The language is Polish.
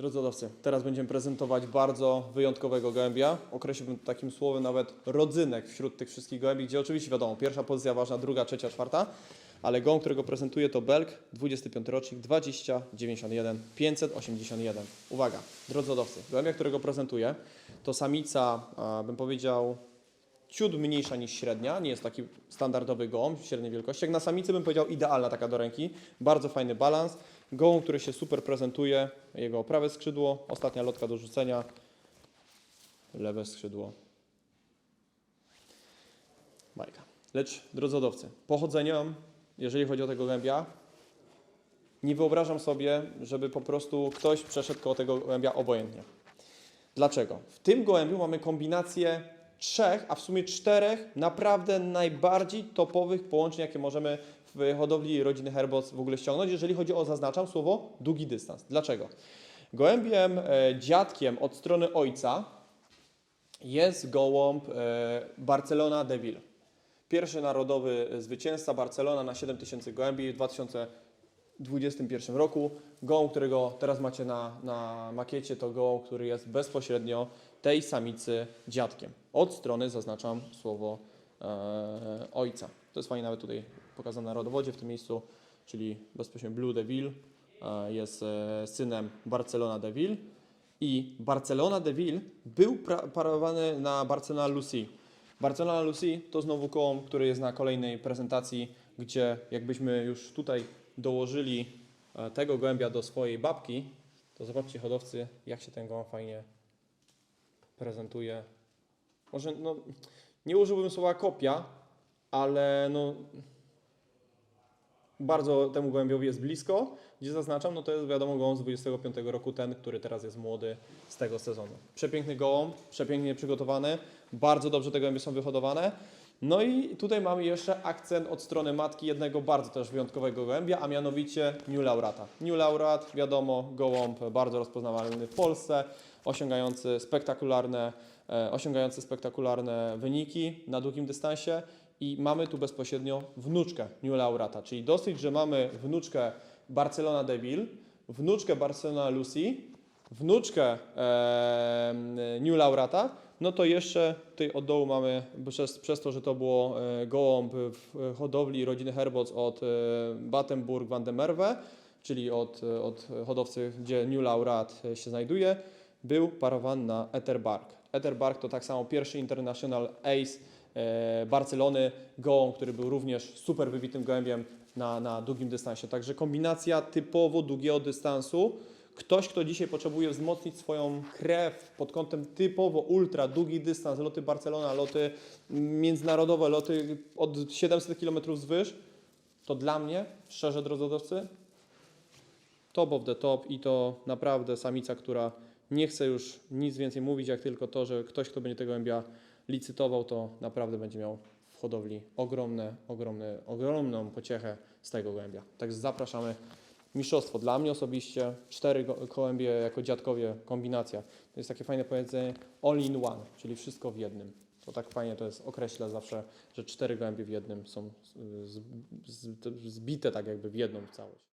Drodzy hodowcy, teraz będziemy prezentować bardzo wyjątkowego gołębia. Określiłbym takim słowem nawet rodzynek wśród tych wszystkich gołębi, gdzie oczywiście wiadomo, pierwsza pozycja ważna, druga, trzecia, czwarta, ale gołąb, którego prezentuję to Belk, 25 rocznik, 2091, 581. Uwaga, drodzy hodowcy, gołębia, którego prezentuję, to samica, bym powiedział, ciut mniejsza niż średnia, nie jest taki standardowy gołąb średniej wielkości. Jak na samicy bym powiedział idealna taka do ręki, bardzo fajny balans. Gołąb, który się super prezentuje, jego prawe skrzydło, ostatnia lotka do rzucenia, lewe skrzydło. Bajka. Lecz, drodzy hodowcy, pochodzeniem, jeżeli chodzi o tego gołębia, nie wyobrażam sobie, żeby po prostu ktoś przeszedł koło tego gołębia obojętnie. Dlaczego? W tym gołębiu mamy kombinację trzech, a w sumie czterech naprawdę najbardziej topowych połączeń, jakie możemy w hodowli rodziny Herbots w ogóle ściągnąć, jeżeli chodzi o, zaznaczam słowo, długi dystans. Dlaczego? Gołębiem, e, dziadkiem od strony ojca jest gołąb e, Barcelona Deville. Pierwszy narodowy zwycięzca Barcelona na 7000 gołębi w 2021 roku. Gołąb, którego teraz macie na, na makiecie, to gołąb, który jest bezpośrednio tej samicy dziadkiem. Od strony zaznaczam słowo e, ojca. To jest fajnie nawet tutaj pokazane na rodowodzie w tym miejscu, czyli bezpośrednio Blue Deville e, jest e, synem Barcelona Deville. I Barcelona Deville był parowany na Barcelona Lucy. Barcelona Lucy to znowu koło, który jest na kolejnej prezentacji, gdzie jakbyśmy już tutaj dołożyli e, tego gołębia do swojej babki, to zobaczcie hodowcy, jak się ten gołąb fajnie prezentuje. Może no, nie użyłbym słowa kopia, ale no, bardzo temu gołębiowi jest blisko. Gdzie zaznaczam, no to jest wiadomo gołąb z 25 roku, ten, który teraz jest młody z tego sezonu. Przepiękny gołąb, przepięknie przygotowany, bardzo dobrze te gołębie są wyhodowane. No i tutaj mamy jeszcze akcent od strony matki jednego bardzo też wyjątkowego gołębia, a mianowicie New Laurata. New Laurat, wiadomo, gołąb bardzo rozpoznawalny w Polsce, osiągający spektakularne, e, osiągający spektakularne wyniki na długim dystansie. I mamy tu bezpośrednio wnuczkę New Laurata, czyli dosyć, że mamy wnuczkę Barcelona Deville, wnuczkę Barcelona Lucy, wnuczkę e, New Laurata, no to jeszcze tutaj od dołu mamy, przez, przez to, że to było e, gołąb w hodowli rodziny Herbots od e, Battenburg van der Merwe, czyli od, e, od hodowcy, gdzie New Laurat e, się znajduje, był parowany na Etterbark. Etterbark to tak samo pierwszy International Ace e, Barcelony, gołąb, który był również super wybitym gołębiem na, na długim dystansie. Także kombinacja typowo długiego dystansu. Ktoś, kto dzisiaj potrzebuje wzmocnić swoją krew pod kątem typowo ultra, długi dystans, loty Barcelona, loty międzynarodowe, loty od 700 km zwyż, to dla mnie, szczerze drodzy hodowcy, top of the top i to naprawdę samica, która nie chce już nic więcej mówić, jak tylko to, że ktoś, kto będzie tego gołębia licytował, to naprawdę będzie miał w hodowli ogromne, ogromne, ogromną pociechę z tego gołębia. Także zapraszamy. Mistrzostwo dla mnie osobiście, cztery go- gołębie jako dziadkowie, kombinacja. To jest takie fajne powiedzenie all in one, czyli wszystko w jednym. To tak fajnie to jest, określa zawsze, że cztery gołębie w jednym są zbite tak jakby w jedną całość.